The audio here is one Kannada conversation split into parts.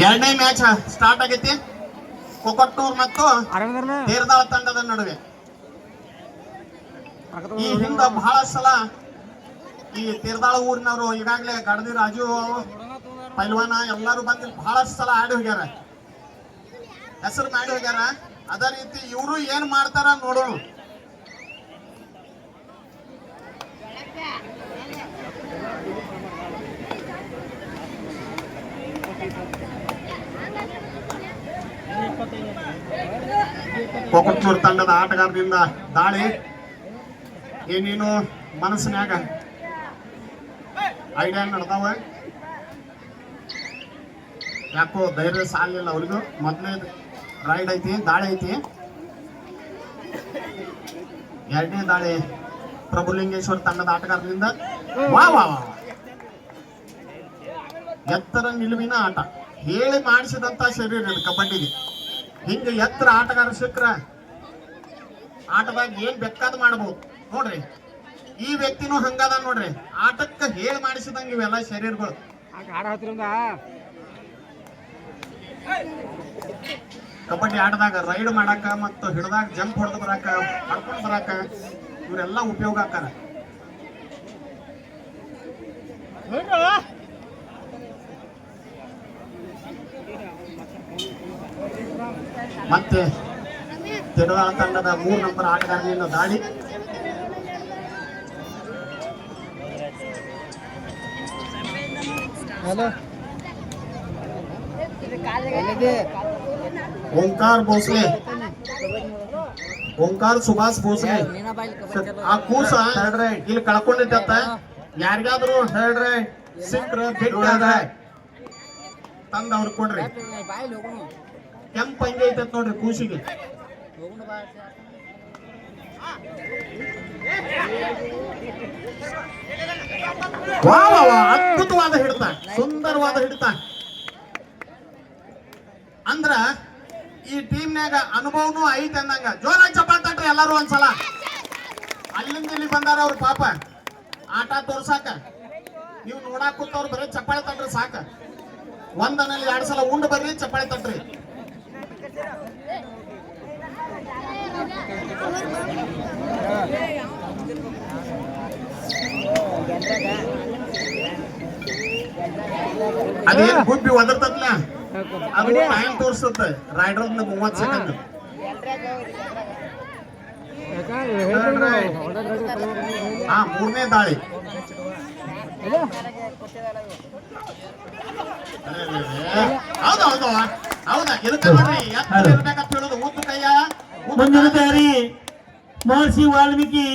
ಎರಡನೇ ಮ್ಯಾಚ್ ಸ್ಟಾರ್ಟ್ ಆಗೈತಿ. ಕೊಕೊಟ್ಟೂರ್ ಮತ್ತು ತೀರ್ದಾಳ ತಂಡದ ನಡುವೆ. ಈ ಹಿಂದೆ ಬಹಳ ಸಲ ಈ ತೀರ್ದಾಳ ಊರಿನವರು ಈಗಾಗಲೇ ಗಡದಿ ರಾಜು ಪೈಲ್ವಾನ ಎಲ್ಲರೂ ಬಂದು ಬಹಳ ಸಲ ಆಡಿ ಹೋಗ್ಯಾರ. ಹೆಸರು ಮಾಡಿ ಹೋಗ್ಯಾರ. ಅದೇ ರೀತಿ ಇವರು ಏನ್ ಮಾಡ್ತಾರ ನೋಡೋಣ. ಕೊಕ್ಕತ್ತೂರು ತಂಡದ ಆಟಗಾರರಿಂದ ದಾಳಿ. ಏನೇನು ಮನಸ್ಸಿನಾಗ ಐಡಿಯಾ ನಡೆದಾವ? ಯಾಕೋ ಧೈರ್ಯ ಸಾಲಿಲ್ಲ ಅವ್ರಿಗೂ. ಮೊದಲನೇ ರೈಡ್ ಐತಿ, ದಾಳಿ ಐತಿ. ಎರಡನೇ ದಾಳಿ ಪ್ರಭುಲಿಂಗೇಶ್ವರ ತಂಡದ ಆಟಗಾರರಿಂದ. ವಾ ವಾ. ಎತ್ತರ ನಿಲುವಿನ ಆಟ. ಹೇಳಿ ಮಾಡಿಸಿದಂತ ಶರೀರ ಕಬಡ್ಡಿಗೆ. ಹಿಂಗ ಎತ್ತರ ಆಟಗಾರ ಸಿಕ್ಕ್ರ ಆಟದಾಗ ಏನ್ ಬೇಕಾದ್ ಮಾಡಬಹುದು ನೋಡ್ರಿ ಈ ವ್ಯಕ್ತಿನೂ ಹಂಗದ ನೋಡ್ರಿ. ಆಟಕ್ಕ ಹೇಳಿ ಮಾಡಿಸಿದಂಗ ಇವೆಲ್ಲ ಶರೀರಗಳು. ಕಬಡ್ಡಿ ಆಟದಾಗ ರೈಡ್ ಮಾಡಾಕ ಮತ್ತು ಹಿಡ್ದಾಗ ಜಂಪ್ ಹೊಡೆದು ಬರಾಕ ಹೊಡ್ಕೊಂಡು ಬರಾಕ ಇವರೆಲ್ಲ ಉಪಯೋಗ ಆಕಾರ. ಮತ್ತೆ ತಿರುವಾಳ ತಂಡದ ಮೂರು ನಂಬರ್ ಆಟಗಾರನಿಂದ ದಾಳಿ. ಹಲೋ. ಎಲ್ಲಿದೆ? ಓಂಕಾರ ಭೋಸ್ಲೆ. ಓಂಕಾರ ಸುಭಾಷ್ ಭೋಸ್ಲೆ. ಆ ಕೂಸ ಇಲ್ಲಿ ಕಳ್ಕೊಂಡಿದ್ದ ಯಾರಿಗಾದ್ರೂ ಹೇಳ್ರಿ ಸಿಕ್ಕ್ರ ಬಿಟ್ಟಾಗ ತಂದ ಅವ್ರು ಕೊಡ್ರಿ. ಕೆಂಪ್ ಹಂಗೆ ಐತೆ ನೋಡ್ರಿ, ಕೂಸಿಗೆ. ಅದ್ಭುತವಾದ ಹಿಡಿತ, ಸುಂದರವಾದ ಹಿಡಿತ. ಅಂದ್ರ ಈ ಟೀಮ್ನ್ಯಾಗ ಅನುಭವನೂ ಐತೆ ಅಂದಂಗ. ಜೋರ ಚಪ್ಪಾಳ ತಟ್ರಿ ಎಲ್ಲರೂ ಒಂದ್ಸಲ. ಅಲ್ಲಿಂದ ಇಲ್ಲಿ ಬಂದಾರ ಅವ್ರ ಪಾಪ. ಆಟ ತೋರ್ಸಾಕ. ನೀವು ನೋಡಾಕ್ ಕೂತವ್ರು ಬರೀ ಚಪ್ಪಾಳೆ ತಟ್ರಿ ಸಾಕ. ಒಂದನಲ್ಲಿ ಎರಡ್ ಸಲ ಉಂಡು ಬರ್ರಿ, ಚಪ್ಪಾಳೆ ತಟ್ರಿ. ಅದೇನ್ ಗುಬ್ಬಿ ಒದರ್ತತ್ಲ? ಅದು ಟೈಮ್ ತೋರಿಸುತ್ತೆ. ರೈಡರ್ ಮೂವತ್ ಸೆಕೆಂಡ್ ಹಾ. ಮೂರನೇ ದಾಳಿ. ಹೌದು ಹೌದು. ಹೌದಾ? ಇದಕ್ಕೆ ನೋಡ್ರಿ ಎತ್ತ ಇರ್ಬೇಕಂತ ಹೇಳೋದು ಉದ್ದು ಕೈಯ ಉದ್ದು ಮುಂದಿನ ತಯಾರಿ ಮಹರ್ಷಿ ವಾಲ್ಮೀಕಿ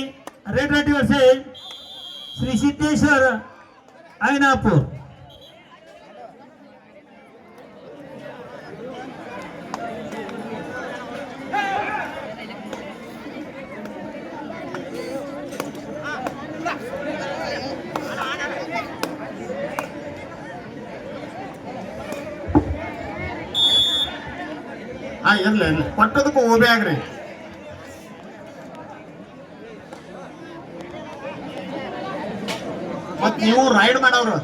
ರೆಡ್ ರೆಡ್ಡಿ ವರ್ಸೆಸ್ ಶ್ರೀ ಕೊಟ್ಟದಕ್ಕೂ ಆಗ್ರಿ. ಮತ್ ನೀವು ರೈಡ್ ಮಾಡೋರು.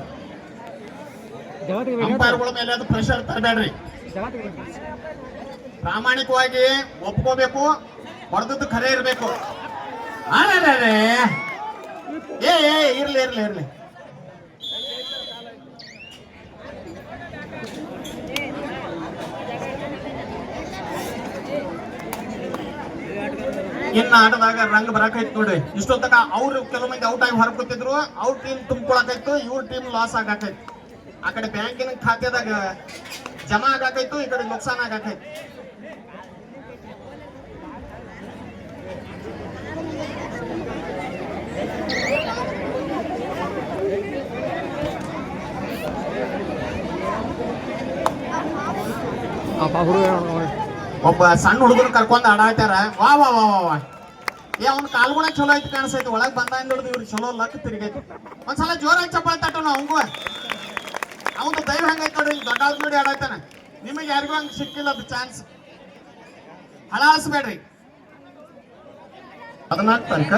ಅಂಪೈರ್ಗಳ ಮೇಲೆ ಅದು ಪ್ರೆಷರ್ ತರಬೇಡ್ರಿ. ಪ್ರಾಮಾಣಿಕವಾಗಿ ಒಪ್ಕೋಬೇಕು ಹೊಡೆದದ್ದು ಖರೆ ಇರಬೇಕು. ಏ ಏ ಇರ್ಲಿ ಇರ್ಲಿ ಇರ್ಲಿ. ಇನ್ನ ಆಟದಾಗ ರಂಗ್ ಬರಾಕೈತ್ ನೋಡ್ರಿ. ಇಷ್ಟೊತ್ತಕ ಅವ್ರು ಕೆಲವು ಮಂದಿ ಔಟ್ ಆಗಿ ಹೊರಗೆ ಕೂತಿದ್ರು. ಅವ್ರ ಟೀಮ್ ತುಂಬ್ಕೊಳಕೈತು ಇವ್ರ ಟೀಮ್ ಲಾಸ್ ಆಗಾಕೈತು ಆ ಕಡೆ ಬ್ಯಾಂಕಿನ ಖಾತೆದಾಗ ಜಮಾ ಆಗಾಕೈತು ಈ ಕಡೆ ನುಕ್ಸಾನ್ ಆಗಾಕೈತು ಒಬ್ಬ ಸಣ್ಣ ಹುಡುಗನ ಕರ್ಕೊಂಡ್ ಆಡಾಯ್ತಾರ ವಾ ವಾ ವಾ ವಾ ವಾ. ಏ, ಅವ್ನ ಕಾಲ್ಗುಣ ಚಲೋ ಐತಿ ಕಾಣಿಸೈತಿ. ಒಳಗ್ ಬಂದ ಹಿಡಿದು ಇವ್ರಿಗೆ ಚಲೋ ಲಕ್ ತಿರುಗೈತಿ. ಒಂದ್ಸಲ ಜೋರಾಗಿ ಚಪ್ಪಾಳೆ ತಟ್ಟೋಣ ಅವಂಗೂ ಅವನು ದೈವ ಹಂಗೈತಿ ನೋಡ್ರಿ ದೊಡ್ಡ ಆಳ್ ನೋಡಿ ಆಡಾಯ್ತಾನ ನಿಮಗೆ ಯಾರಿಗೂ ಹಂಗ ಸಿಕ್ಕಿಲ್ಲ ಅದು ಚಾನ್ಸ್ ಹಳಾಳಿಸ್ಬೇಡ್ರಿ ಹದಿನಾಲ್ಕು ತಾರೀಕ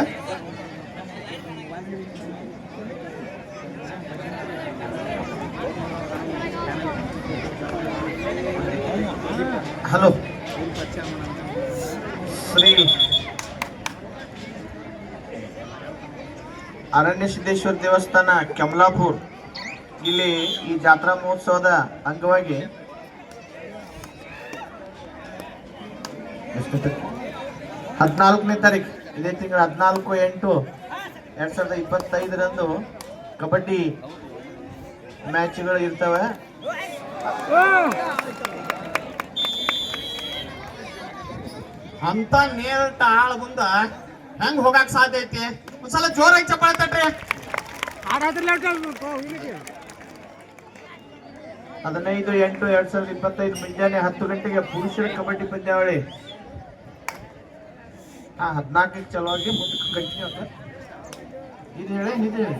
ಹಲೋ. ಶ್ರೀ ಅರಣ್ಯ ಸಿದ್ದೇಶ್ವರ ದೇವಸ್ಥಾನ ಕಮಲಾಪುರ್. ಇಲ್ಲಿ ಈ ಜಾತ್ರಾ ಮಹೋತ್ಸವದ ಅಂಗವಾಗಿ ಹದಿನಾಲ್ಕನೇ ತಾರೀಕು ಇದೇ ತಿಂಗಳ ಹದಿನಾಲ್ಕು ಎಂಟು ಎರಡ್ ಸಾವಿರದ ಇಪ್ಪತ್ತೈದರಂದು ಕಬಡ್ಡಿ ಮ್ಯಾಚ್ಗಳು ಇರ್ತವೆ. ಅಂತ ನೇರಟ ಆಳ ಮುಂದ ಹೆಂಗ್ ಹೋಗಾಕ್ ಸಾಧ್ಯ ಐತಿ? ಒಂದ್ಸಲ ಜೋರಾಗಿ ಚಪ್ಪಾಳೆ ತಟ್ರಿ. ಹದಿನೈದು ಎಂಟು ಎರಡ್ ಸಾವಿರದ ಇಪ್ಪತ್ತೈದು ಮುಂಜಾನೆ ಹತ್ತು ಗಂಟೆಗೆ ಪುರುಷರ ಕಬಡ್ಡಿ ಪಂದ್ಯಾವಳಿ. ಹಾ ಹದಿನಾಲ್ಕಕ್ಕೆ ಚಲುವಾಗಿ ಮುಂದಕ್ಕೆ ಕಂಟಿನ್ಯೂ ಆಗ ಇದು ಹೇಳಿ ಇದು ಹೇಳಿ.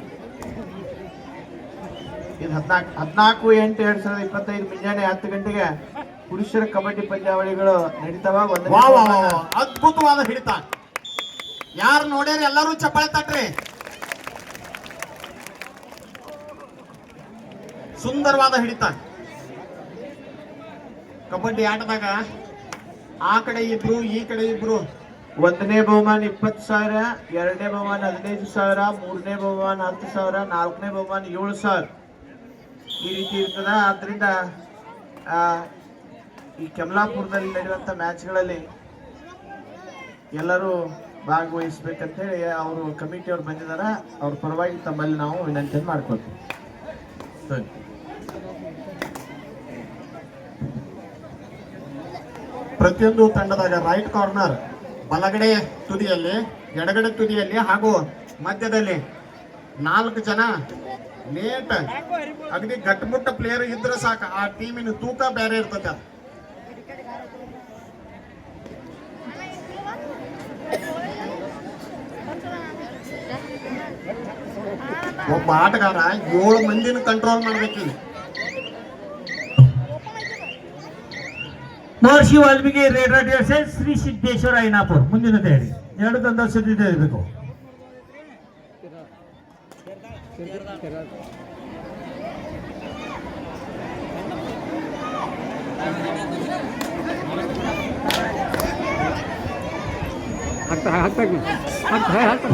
ಇದು ಹದಿನಾಲ್ಕು ಹದಿನಾಲ್ಕು ಎಂಟು ಎರಡ್ ಸಾವಿರದ ಇಪ್ಪತ್ತೈದು ಮುಂಜಾನೆ ಹತ್ತು ಗಂಟೆಗೆ ಪುರುಷರ ಕಬಡ್ಡಿ ಪಂದ್ಯಾವಳಿಗಳು ನಡೀತಾವ. ಅದ್ಭುತವಾದ ಹಿಡಿತ. ಯಾರು ನೋಡ್ಯಾರ ಎಲ್ಲರೂ ಚಪ್ಪಾಳೆ ತಟ್ರಿ. ಸುಂದರವಾದ ಹಿಡಿತ. ಕಬಡ್ಡಿ ಆಟದಾಗ ಆ ಕಡೆ ಇಬ್ರು ಈ ಕಡೆ ಇಬ್ರು. ಒಂದನೇ ಬಹುಮಾನ ಇಪ್ಪತ್ತು ಸಾವಿರ ಎರಡನೇ ಬಹುಮಾನ ಹದಿನೈದು ಸಾವಿರ ಮೂರನೇ ಬಹುಮಾನ ಹತ್ತು ಸಾವಿರ ನಾಲ್ಕನೇ ಬಹುಮಾನ ಏಳು ಸಾವಿರ. ಈ ರೀತಿ ಇರ್ತದ. ಆದ್ರಿಂದ ಆ, ಈ ಕೆಮಲಾಪುರದಲ್ಲಿ ನಡೆಯುವಂಥ ಮ್ಯಾಚ್ಗಳಲ್ಲಿ ಎಲ್ಲರೂ ಭಾಗವಹಿಸ್ಬೇಕಂತ ಹೇಳಿ ಅವರು ಕಮಿಟಿಯವ್ರು ಬಂದಿದ್ದಾರೆ ಅವ್ರ ಪರವಾಗಿ ತಮ್ಮಲ್ಲಿ ನಾವು ವಿನಂತಿಯನ್ನು ಮಾಡ್ಕೊಳ್ತೀವಿ. ಪ್ರತಿಯೊಂದು ತಂಡದಾಗ ರೈಟ್ ಕಾರ್ನರ್ ಬಲಗಡೆ ತುದಿಯಲ್ಲಿ, ಎಡಗಡೆ ತುದಿಯಲ್ಲಿ ಹಾಗೂ ಮಧ್ಯದಲ್ಲಿ ನಾಲ್ಕು ಜನ ನೇಟ್ ಅಗದಿ ಗಟ್ಟಮುಟ್ಟ ಪ್ಲೇಯರ್ ಇದ್ರೆ ಸಾಕು. ಆ ಟೀಮಿನ ತೂಕ ಬೇರೆ ಇರ್ತದೆ. ಒಬ್ಬ ಆಟಗಾರ ಏಳು ಮಂದಿನ ಕಂಟ್ರೋಲ್ ಮಾಡ್ಬೇಕಿಲ್ಲ ಮಹರ್ಷಿ ವಾಲ್ಮೀಕಿ, ರಾಟಿ ಶ್ರೀ ಸಿದ್ದೇಶ್ವರ ಐನಾಪುರ್. ಮುಂದಿನ ತಯಾರಿ. ಎರಡು ತಂದ ಇರಬೇಕು ಹತ್ತ ಹತ್ತಾಗಿ ಹತ್ತ ಹತ್ತ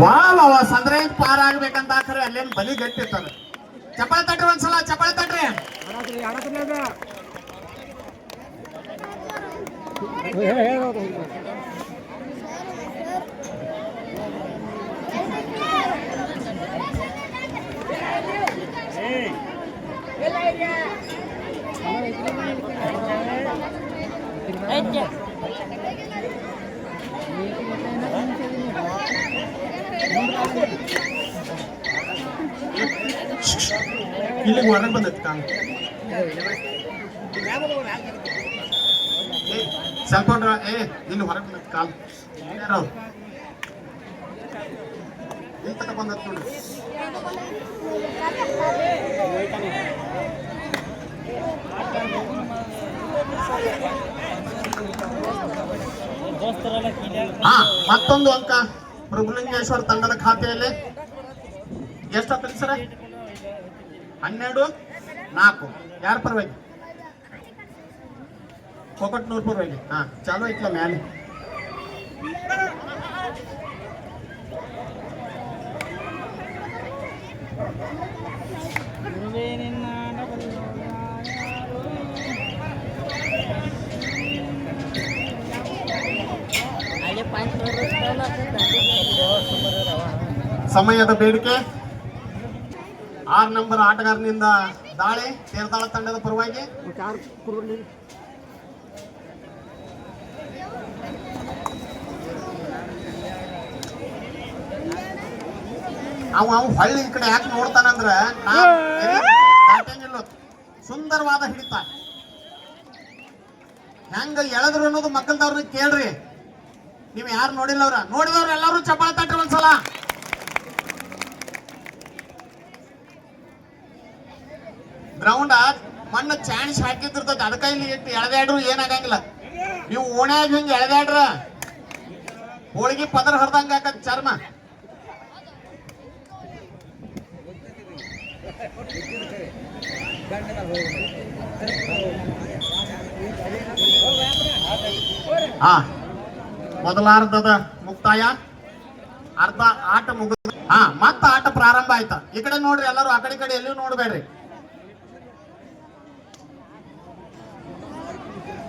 ವಾ ವಾ ವಾ ಸಂದ್ರೆ ಪಾರ ಆಗ್ಬೇಕಂತ ಆಖರೆ ಅಲ್ಲೇನ್ ಬಲಿ ಗಟ್ಟಿರ್ತಾರ ಚಪ್ಪಾಳೆ ತಟ್ರಿ ಒಂದ್ಸಲ ಚಪ್ಪಾಳೆ ತಟ್ರಿ. ಆಡತ್ರಿ ಆಡತ್ರಿ ಇಲ್ಲಿಗೆ ಹೊರಗೆ ಬಂದೈತಿ ಕಾಲ್ ಏ, ಸ್ವಲ್ಪ ಹೊರ್ಡ್ರ. ಏ ಇಲ್ಲಿ ಹೊರಗೆ ಬಂದೈತಿ ಕಾಲ್ ಯಾರು ಅವ್ರು? ಇಲ್ಲಿ ತನಕ ಬಂದೈತಿ ನೋಡ್ರಿ ಹಾ, ಮತ್ತೊಂದು ಅಂಕ. ಮೃಗಲಿಂಗೇಶ್ವರ ತಂಡದ ಖಾತೆಯಲ್ಲಿ. ಎಷ್ಟು ಆಗ್ತದೆ ಸರ? ಹನ್ನೆರಡು, ನಾಲ್ಕು. ಯಾರ ಪರವಾಗಿ? ಕೊಕಟ್ನೂರ್ ಪರವಾಗಿ. ಹಾ, ಚಾಲು ಐತ್ಲ ಮ್ಯಾಲೆ. ಸಮಯದ ಬೇಡಿಕೆ. ಆರ್ ನಂಬರ್ ಆಟಗಾರನಿಂದ ದಾಳಿ ತೇರ್ದಾಳ ತಂಡದ ಪರವಾಗಿ. ಅವ ಅವ್ ಹಳ್ಳಿ ಈ ಕಡೆ ಯಾಕೆ ನೋಡ್ತಾನಂದ್ರ ನಾ ದಾಟಂಗಿಲ್ಲ ಸುಂದರವಾದ ಹಿಡಿತ. ಹೆಂಗ ಎಳೆದ್ರು ಅನ್ನೋದು ಮಕ್ಕಳದವ್ರನ್ನ ಕೇಳ್ರಿ. ನೀವ್ ಯಾರು ನೋಡಿಲ್ಲ ಅವ್ರ ನೋಡಿದವ್ರ ಎಲ್ಲರೂ ಚಪ್ಪಾಳೆ ತಟ್ರಿ ಒಂದ್ಸಲ. ಗ್ರೌಂಡ್ ಮಣ್ಣು ಚಾಣಿಸ್ ಹಾಕಿದಿರ್ತದ ಅದಕ್ಕ ಇಲ್ಲಿ ಇಟ್ಟು ಎಳೆದಾಡ್ರು ಏನಾಗಂಗಿಲ್ಲ. ನೀವು ಓಣ್ಯಾಗ ಹಿಂಗೆ ಎಳೆದಾಡ್ರ ಹೋಳಿಗೆ ಪದರ ಹರ್ದಂಗ ಚರ್ಮ. ಹಾ ಮೊದಲಾರ್ಧದ ಮುಕ್ತಾಯ. ಅರ್ಧ ಆಟ ಮುಗಿದ ಹಾ, ಮತ್ತ ಆಟ ಪ್ರಾರಂಭ ಆಯ್ತಾ? ಈ ಕಡೆ ನೋಡ್ರಿ ಎಲ್ಲರೂ, ಆ ಕಡೆ ಕಡೆ ಎಲ್ಲೂ ನೋಡ್ಬೇಡ್ರಿ.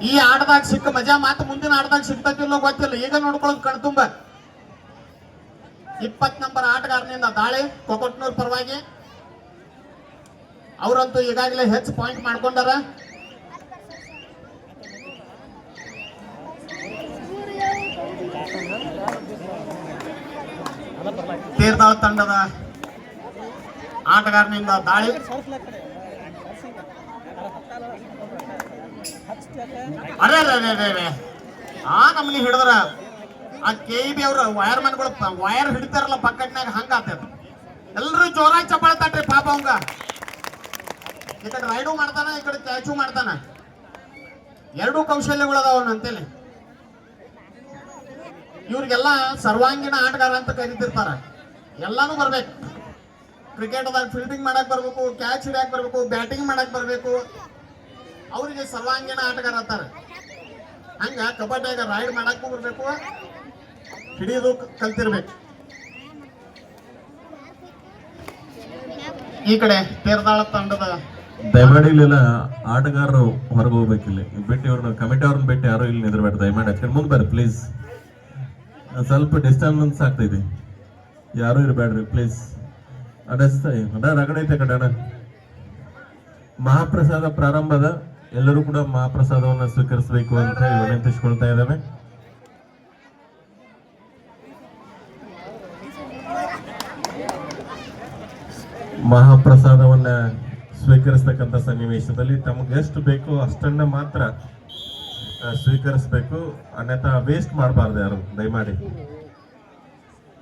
ಈ ಆಟದಾಗ ಸಿಕ್ಕ ಮಜಾ ಮಾತು ಮುಂದಿನ ಆಟದಾಗ ಸಿಗ್ತತಿಲ್ಲೋ ಗೊತ್ತಿಲ್ಲ. ಈಗ ನೋಡ್ಕೊಳ್ಳೋದು ಕಣ್ತುಂಬ ಇಪ್ಪತ್ ನಂಬರ್ ಆಟಗಾರನಿಂದ ದಾಳಿ, ಕೊಕೊಟ್ನೂರ್ ಪರವಾಗಿ. ಅವರಂತೂ ಈಗಾಗಲೇ ಹೆಚ್ಚು ಪಾಯಿಂಟ್ ಮಾಡ್ಕೊಂಡಾರ ತೀರ್ದಾಳ್ ತಂಡದ ಆಟಗಾರನಿಂದ ದಾಳಿ. ಅರೆ ಅರೆ. ಆ ನಮ್ನಿ ಹಿಡಿದ್ರ ಆ ಕೆ ಬಿ ಅವ್ರ ವೈರ್ಮನ್ಗಳು ವೈರ್ ಹಿಡಿತಾರಲ್ಲ ಪಕ್ಕಟ್ನಾಗ ಹಂಗ ಎಲ್ರು ಜೋರಾಗಿ ಚಪ್ಪಾಳೆ ತಟ್ರಿ ಪಾಪ ಅವಂಗ. ಈ ಕಡೆ ರೈಡು ಮಾಡ್ತಾನ, ಈ ಕಡೆ ಕ್ಯಾಚು ಮಾಡ್ತಾನ. ಎರಡೂ ಕೌಶಲ್ಯಗಳು ಅದಾವ ಅಂತೇಳಿ ಇವ್ರಿಗೆಲ್ಲ ಸರ್ವಾಂಗೀಣ ಆಟಗಾರ ಅಂತ ಕರಿತಿರ್ತಾರ. ಎಲ್ಲಾನು ಬರ್ಬೇಕು. ಕ್ರಿಕೆಟ್ದಾಗ ಫೀಲ್ಡಿಂಗ್ ಮಾಡಕ್ ಬರ್ಬೇಕು ಕ್ಯಾಚ್ ಹಿಡಿಯಕ್ ಬರ್ಬೇಕು ಬ್ಯಾಟಿಂಗ್ ಮಾಡಕ್ ಬರ್ಬೇಕು. ಅವರಿಗೆ ಸರ್ವಾಂಗೀಣ ಆಟಗಾರ ಅಂತಾರೆ. ಹಂಗ ಕಬಡ್ಡಿಯಾಗ ರೈಡ್ ಮಾಡಕ್ಕೂ ಬರ್ಬೇಕು ಹಿಡಿಯೋದು ಕಲ್ತಿರ್ಬೇಕು. ಈ ಕಡೆ ತೇರ್ದಾಳ ತಂಡದ ದಯಮಾಡಿ ಇಲ್ಲೆಲ್ಲ ಆಟಗಾರರು ಹೊರಗೆ ಇಲ್ಲಿ. ಬಿಟ್ಟು ಇವ್ರನ್ನ ಕಮಿಟಿ ಅವ್ರನ್ನ ಬಿಟ್ಟು ಯಾರು ಇಲ್ಲಿ ನಿದ್ರಬೇಡ. ದಯಮಾಡಿ ಮುಂದೆ ಬರ್ರಿ ಪ್ಲೀಸ್ ಸ್ವಲ್ಪ ಡಿಸ್ಟರ್ಬೆನ್ಸ್ ಆಗ್ತೈತಿ ಯಾರು ಇರಬೇಡ್ರಿ ಪ್ಲೀಸ್ ಅಡಸ್ತ ಅಣ್ಣ ರಗಡ ಐತೆ ಅಣ್ಣ. ಮಹಾಪ್ರಸಾದ ಪ್ರಾರಂಭದ ಎಲ್ಲರೂ ಕೂಡ ಮಹಾಪ್ರಸಾದವನ್ನು ಸ್ವೀಕರಿಸಬೇಕು ಅಂತ ವಿನಂತಿಸ್ಕೊಳ್ತಾ ಇದ್ದೇವೆ. ಮಹಾಪ್ರಸಾದವನ್ನ ಸ್ವೀಕರಿಸ್ತಕ್ಕಂಥ ಸನ್ನಿವೇಶದಲ್ಲಿ ತಮಗೆ ಎಷ್ಟು ಬೇಕೋ ಅಷ್ಟನ್ನ ಮಾತ್ರ ಸ್ವೀಕರಿಸ್ಬೇಕು. ಅನ್ಯಥಾ ವೇಸ್ಟ್ ಮಾಡಬಾರ್ದು ಯಾರು, ದಯಮಾಡಿ.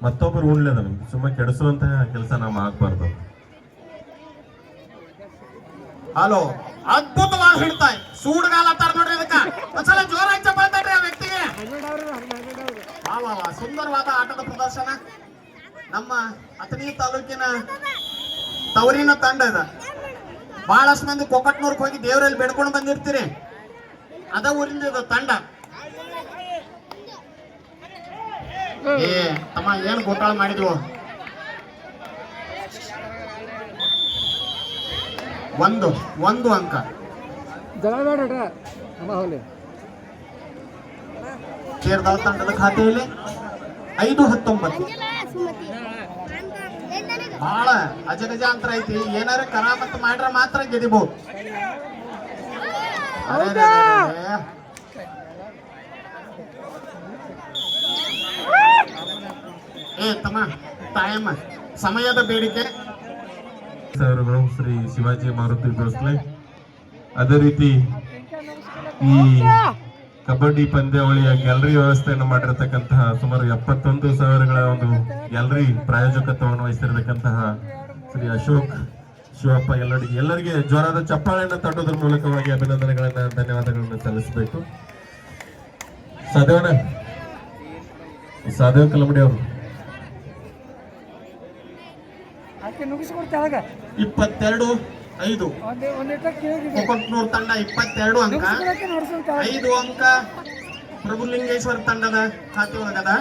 ಮತ್ತೊಬ್ಬರು ಉಣ್ಲೆ ನಮ್ಗೆ. ಸುಮ್ಮನೆ ಕೆಡಿಸುವಂತಹ ಕೆಲಸ ನಾವು ಆಗ್ಬಾರ್ದು. ಹಲೋ, ಅದ್ಭುತವಾಗಿ ಹಿಡ್ತಾಯ್ ಸೂಡ್ಗಾಲ ತರ ನೋಡ್ರಿ ಇದಕ್ಕ ಒಂದ್ಸಲ ಜೋರಾಗಿ ಚಪ್ಪಾಳ್ತಾಡ್ರಿ ಆ ವ್ಯಕ್ತಿಗೆ. ಸುಂದರವಾದ ಆಟದ ಪ್ರದರ್ಶನ. ನಮ್ಮ ಅಥಣಿ ತಾಲೂಕಿನ ತವರಿನ ತಂಡ ಇದ ಬಹಳಷ್ಟು ಮಂದಿ ಕೊಕ್ಕಟ್ನೂರ್ಗೆ ಹೋಗಿ ದೇವರಲ್ಲಿ ಬೆಡ್ಕೊಂಡು ಬಂದಿರ್ತೀರಿ. ಅದ ಊರಿಂದ ಇದು ತಂಡ. ಏ ತಮ್ಮ ಏನ್ ಗೋಟಾಳ ಮಾಡಿದ್ವು? ಒಂದು ಒಂದು ಅಂಕ. ಕೇರಳ ತಂಡದ ಖಾತೆಯಲ್ಲಿ ಐದು ಹತ್ತೊಂಬತ್ತು. ಬಹಳ ಅಜಗಜಾಂತರ ಐತಿ. ಏನಾರ ಕರಾಮತ್ ಮಾಡ್ರ ಮಾತ್ರ ಗೆದಿಬಹುದು ಅರೆ, ಅರೆ, ಅರೆ, ಅರೆ. ಏ, ತಮ್ಮ, ತಾಯಮ್ಮ, ಸಮಯದ ಬೇಡಿಕೆ. ಸರ್ಗಳು ಶ್ರೀ ಶಿವಾಜಿ ಮಾರುತಿ ಭೋಸ್ಲೆ ಅದೇ ರೀತಿ ಈ ಕಬಡ್ಡಿ ಪಂದ್ಯಾವಳಿಯ ಗ್ಯಾಲರಿ ವ್ಯವಸ್ಥೆಯನ್ನು ಮಾಡಿರತಕ್ಕಂತಹ ಸುಮಾರು ಎಪ್ಪತ್ತೊಂದು ಸಾವಿರಗಳ ಒಂದು ಗ್ಯಾಲರಿ ಪ್ರಾಯೋಜಕತ್ವವನ್ನು ವಹಿಸಿರತಕ್ಕಂತಹ ಶ್ರೀ ಅಶೋಕ್ ಶಿವಪ್ಪ ಎಲ್ಲರಿಗೆ ಎಲ್ಲರಿಗೆ ಜ್ವರದ ಚಪ್ಪಾಳೆಯನ್ನು ತಟ್ಟೋದ್ರ ಮೂಲಕವಾಗಿ ಅಭಿನಂದನೆಗಳನ್ನ, ಧನ್ಯವಾದಗಳನ್ನು ಸಲ್ಲಿಸಬೇಕು. ಸಾಧ್ಯವನ? ಸಾಧವ ಕಲಮಡಿ ಅವರು. ಆಕೆ ಇಪ್ಪತ್ತೆರಡು ಐದು. ಕೊಕ್ಕಟ್ನೂರ್ ತಂಡ ಇಪ್ಪತ್ತೆರಡು ಅಂಕ. ಐದು ಅಂಕ. ಪ್ರಭುಲಿಂಗೇಶ್ವರ ತಂಡದ ಖಾತೆ ಒಳಗದ.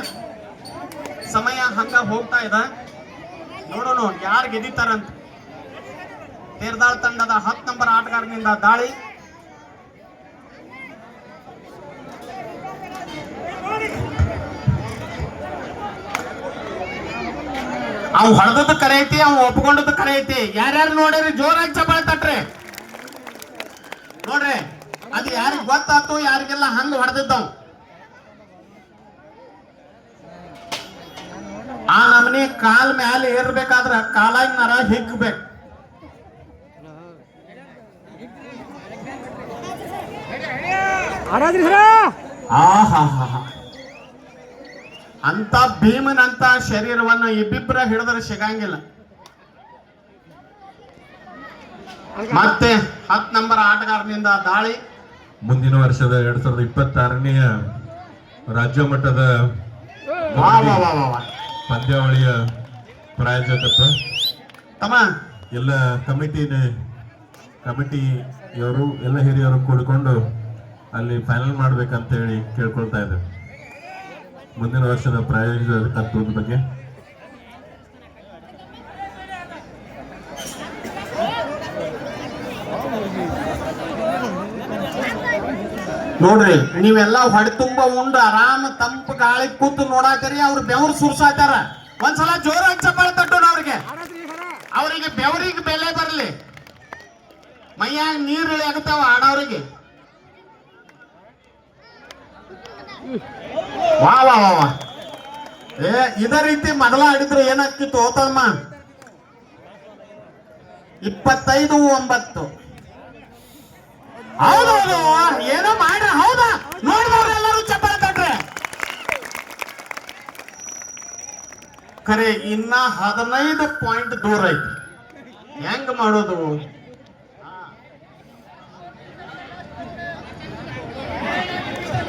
ಸಮಯ ಹಂಗ ಹೋಗ್ತಾ ಇದ. ನೋಡೋಣ ಯಾರು ಗೆದ್ದಿತಾರಂತ ತೇರ್ದಾಳ್ ತಂಡದ ಹತ್ತು ನಂಬರ್ ಆಟಗಾರನಿಂದ ದಾಳಿ. ಅವ್ ಹೊಡೆದದ್ದು ಕರೆ ಐತಿ ಅವ್ ಒಪ್ಕೊಂಡದ್ದು ಕರೆ ಐತಿ. ಯಾರ್ಯಾರು ನೋಡ್ರಿ ಜೋರಾಗಿ ಚಪ್ಪಾಳೆ ತಟ್ರಿ. ನೋಡ್ರಿ ಅದು ಯಾರಿಗ್ ಗೊತ್ತಾತು ಯಾರಿಗೆಲ್ಲ ಹಂಗ ಹೊಡೆದಿದ್ದವ್. ಆ ನಮನಿ ಕಾಲ್ ಮ್ಯಾಲ ಏರ್ಬೇಕಾದ್ರ ಕಾಲಾಗಿ ನರ ಹಿಗ್ಬೇಕು. ಆಹಾ ಹಾ ಆಹಾಹಾಹಾ. ಅಂತ ಭೀಮನಂತ ಶರೀರವನ್ನ ಇಬ್ಬಿಬ್ಬರ ಹಿಡಿದ್ರೆ ಸಿಗಂಗಿಲ್ಲ. ಮತ್ತೆ ಹತ್ ನಂಬರ್ ಆಟಗಾರನಿಂದ ದಾಳಿ. ಮುಂದಿನ ವರ್ಷದ ಎರಡ್ ಸಾವಿರದ ಇಪ್ಪತ್ತಾರನೆಯ ರಾಜ್ಯ ಮಟ್ಟದ ವಾ ವಾ ವಾ ವಾ ವಾ. ಪಂದ್ಯಾವಳಿಯ ಪ್ರಾಯೋಜಕತ್ವ. ತಮ್ಮ. ಎಲ್ಲ ಕಮಿಟಿ ಕಮಿಟಿಯವರು ಎಲ್ಲ ಹಿರಿಯರು ಕೂಡಿಕೊಂಡು ಅಲ್ಲಿ ಫೈನಲ್ ಮಾಡ್ಬೇಕಂತ ಹೇಳಿ ಕೇಳ್ಕೊಳ್ತಾ ಇದ್ದೇವೆ ಮುಂದಿನ ವರ್ಷದ ಪ್ರಾಯೋಜಿತ ಬಗ್ಗೆ? ನೋಡ್ರಿ, ನೀವೆಲ್ಲ ಹೊಡೆ ತುಂಬ ಉಂಡು, ಆರಾಮ ತಂಪು ಗಾಳಿ ಕೂತು ನೋಡಾಕರಿ, ಅವ್ರು ಬೆವ್ರು ಸುರ್ಸಾತಾರ ಒಂದ್ಸಲ ಜೋರಾಗಿ ಚಪ್ಪಾಳೆ ತಟ್ಟೋಣ ಅವ್ರಿಗೆ. ಅವರಿಗೆ ಬೆವರಿಗೆ ಬೆಲೆ ಬರಲಿ. ಮೈಯಾಗ ನೀರು ಇಳಿಯಾಗತ್ತಾವ ಆಡೋರಿಗೆ. ವಾ ವಾ ವಾ ಏ, ಇದ ರೀತಿ ಮೊದಲ ಆಡಿದ್ರೆ ಏನಾಗ್ತಿತ್ತು ಓತಮ್ಮ ಇಪ್ಪತ್ತೈದು, ಒಂಬತ್ತು. ಹೌದೌದು ಏನೋ ಮಾಡ, ಹೌದಾ? ನೋಡಿದವ್ರು ಎಲ್ಲರೂ ಚಪ್ಪಲ ತಟ್ರೆ. ಖರೆ ಇನ್ನ ಹದಿನೈದು ಪಾಯಿಂಟ್ ದೂರ ಐತಿ ಹೆಂಗ್ ಮಾಡೋದು?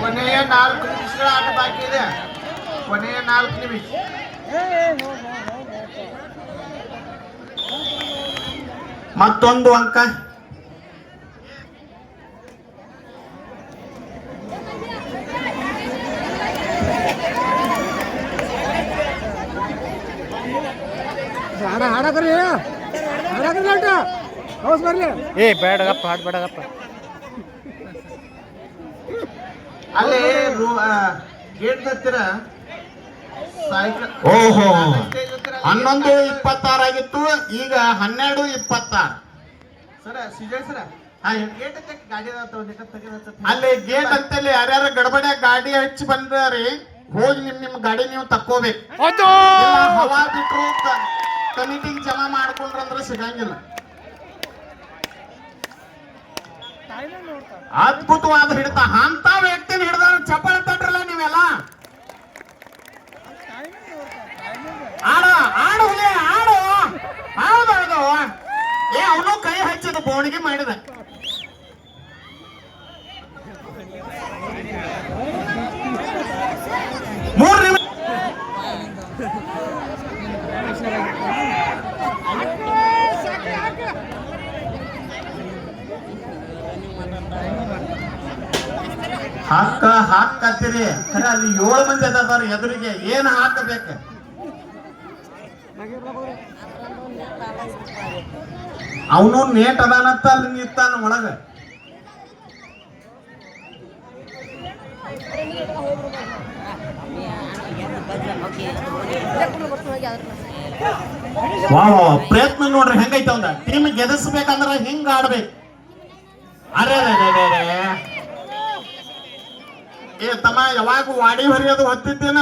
ಕೊನೆಯ ನಾಲ್ಕು ನಿಮಿಷಗಳ ಆಟ ಬಾಕಿ ಇದೆ ಕೊನೆಯ ನಾಲ್ಕು ನಿಮಿಷ ಮತ್ತೊಂದು ಅಂಕ. ಹಾಡ ಹಾಡಕ್ರಿ ಹಾಡಕ್ರಿ ಅಲ್ಟ ಹೌಸ್ ಬರ್ಲಿ ಏ ಬೇಡಗಪ್ಪ ಹಾಡ್ ಬೇಡಗಪ್ಪ. ಅಲ್ಲಿ ಗೇಟ್ ಹತ್ತಿರ ಓಹೋ ಹನ್ನೊಂದು ಇಪ್ಪತ್ತಾರಾಗಿತ್ತು ಈಗ ಹನ್ನೆರಡು ಇಪ್ಪತ್ತಾರು. ಸರ ಸುಜಯ್ ಸರ ಹಾ, ಗೇಟ್ ಗಾಡಿ ತೆಗೆದ ಅಲ್ಲಿ ಗೇಟ್ ಅಂತಲ್ಲಿ ಯಾರ್ಯಾರ ಗಡಬಡಿಯ ಗಾಡಿ ಹಚ್ಚಿ ಬಂದ್ರಿ ಹೋಗಿ ನಿಮ್ ನಿಮ್ ಗಾಡಿ ನೀವು ತಕ್ಕೋಬೇಕು. ಇಲ್ಲ ಹವಾ ಬಿಟ್ರು ಕಮಿಟಿಗೆ ಜಮಾ ಮಾಡ್ಕೊಂಡ್ರಂದ್ರೆ ಸಿಗಂಗಿಲ್ಲ. ಅದ್ಭುತವಾದ ಹಿಡಿತ. ಅಂತ ವ್ಯಕ್ತಿನ ಹಿಡಿದ ಚಪ್ಪಾಳೆ ತಟ್ರಲ್ಲ ನೀವೆಲ್ಲ? ಆಡ ಆಡು ಹುಲಿ ಆಡು. ಹೌದೌದು ಏ ಅವನು ಕೈ ಹಚ್ಚಿದ ಬೋಣಿಗೆ ಮಾಡಿದ. ಹಾಕ ಹಾಕತ್ತೀರಿ ಖರೆ, ಅಲ್ಲಿ ಏಳು ಮಂದಿ ಅದಾರ ಎದುರಿಗೆ ಏನ್ ಹಾಕಬೇಕು? ಅವನು ನೇಟ್ ಅದಾನಂತ ಅಲ್ಲಿ ನಿಂತಾನ ಒಳಗ. ಪ್ರಯತ್ನ ನೋಡ್ರಿ, ಹೆಂಗೈತ ಅವಂದ. ಟೀಮ್ ಗೆದಿಸ್ಬೇಕಂದ್ರ ಹಿಂಗ ಆಡ್ಬೇಕು. ಅರೆ. ಏ, ತಮ್ಮ, ಯಾವಾಗ ವಾಡಿ ಹೊರಿಯೋದು ಹೊತ್ತಿದ್ದೇನ?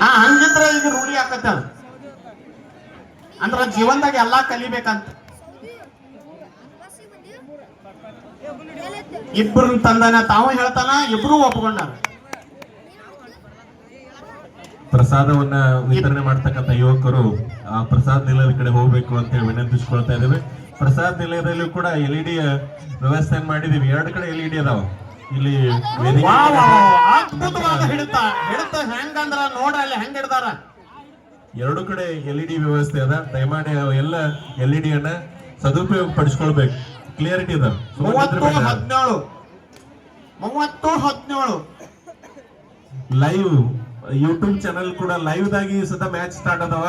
ಹಾ, ಹಂಗಿದ್ರೆ ಈಗ ರೂಢಿ ಆಕತ್ತ ಅಂದ್ರ ಜೀವನದಾಗ ಎಲ್ಲಾ ಕಲಿಬೇಕಂತ. ಇಬ್ಬರು ತಂದನ ತಾವು ಹೇಳ್ತಾನ, ಇಬ್ರು ಒಪ್ಕೊಂಡ ಪ್ರಸಾದವನ್ನ ವಿತರಣೆ ಮಾಡ್ತಕ್ಕಂಥ ಯುವಕರು ಆ ಪ್ರಸಾದ ನಿಲ್ಲದ ಕಡೆ ಹೋಗ್ಬೇಕು ಅಂತ ವಿನಂತಿಸ್ಕೊಳ್ತಾ ಇದ್ದೇವೆ. ಪ್ರಸಾದ್ ನಿಲಯದಲ್ಲೂ ಕೂಡ ಎಲ್ ಇ ಡಿ ವ್ಯವಸ್ಥೆ ಮಾಡಿದೀವಿ ಎರಡು ಕಡೆ ಎಲ್ ಇ ಡಿ ಅದಾವ. ಇಲ್ಲಿ ವೇದಿಕೆ ವಾ ವಾ ವಾ, ಅದ್ಭುತವಾದ ಹಿಡಿತ. ಹಿಡಿತ ಹೆಂಗಂದ್ರ ನೋಡ್ರಿ ಅಲ್ಲಿ ಹೆಂಗ್ ಹಿಡ್ದಾರ. ಎರಡು ಕಡೆ ಎಲ್ ಇ ಡಿ ವ್ಯವಸ್ಥೆ ಅದ. ದಯಮಾಡಿ ಎಲ್ಲ ಎಲ್ ಇ ಡಿ ಅನ್ನ ಸದುಪಯೋಗ ಪಡಿಸ್ಕೊಳ್ಬೇಕು. ಕ್ಲಿಯರಿಟಿ ಅದ. ಮೂವತ್ತು. ಹದಿನೇಳು. ಮೂವತ್ತು ಹದಿನೇಳು. ಲೈವ್ ಯೂಟ್ಯೂಬ್ ಚಾನಲ್ ಕೂಡ ಲೈವ್ ದಾಗಿ ಸದಾ ಮ್ಯಾಚ್ ಸ್ಟಾರ್ಟ್ ಅದಾವ.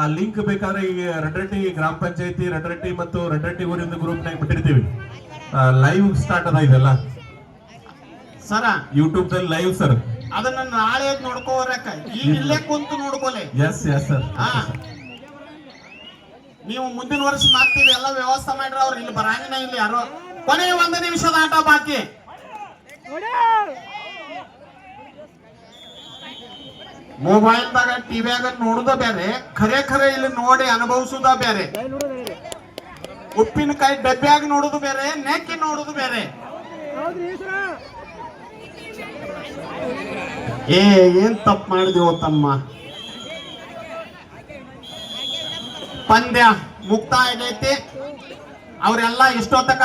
ಆ ಲಿಂಕ್ ಬೇಕಾದ್ರೆ ಈ ರಡ್ರಟ್ಟಿ ಗ್ರಾಮ ಪಂಚಾಯತಿ ರಡ್ರಟ್ಟಿ ಮತ್ತು ರಡ್ರಟ್ಟಿ ಊರಿಂದ ಗ್ರೂಪ್ ನಾಗ ಬಿಟ್ಟಿರ್ತೀವಿ. ಲೈವ್ ಸ್ಟಾರ್ಟ್ ಅದ ಇದೆಲ್ಲ. ಸರ ಯೂಟ್ಯೂಬ್ ದಲ್ಲಿ ಲೈವ್ ಸರ್ ಅದನ್ನ ನಾಳೆ ನೋಡ್ಕೋರಕ್ಕ ಈಗ ಇಲ್ಲೇ ಕುಂತು ನೋಡ್ಕೋಲೆ ಎಸ್ ಎಸ್ ಸರ್ ಹಾ. ನೀವು ಮುಂದಿನ ವರ್ಷ ಮಾಡ್ತೀವಿ ಎಲ್ಲ ವ್ಯವಸ್ಥೆ ಮಾಡ್ರ ಅವ್ರು ಇಲ್ಲಿ ಬರಂಗಿನ ಇಲ್ಲಿ ಯಾರು. ಕೊನೆ ಒಂದು ನಿಮಿಷದ ಆಟ ಬಾಕಿ. ಮೊಬೈಲ್ದಾಗ ಟಿವಿಯಾಗ ನೋಡುದ ಬೇರೆ ಖರೆ ಖರೆ ಇಲ್ಲಿ ನೋಡಿ ಅನುಭವಿಸುದ ಬೇರೆ ಉಪ್ಪಿನಕಾಯಿ ಡಬ್ಬ್ಯಾಗ ನೋಡುದು ಬೇರೆ ನೆಕ್ಕಿ ನೋಡುದು ಬೇರೆ ಏ ಏನ್ ತಪ್ಪು ಮಾಡಿದೀವೋ ತಮ್ಮ. ಪಂದ್ಯ ಮುಕ್ತಾಯ ಆಗೈತಿ. ಅವರೆಲ್ಲ ಇಷ್ಟೊತ್ತಕ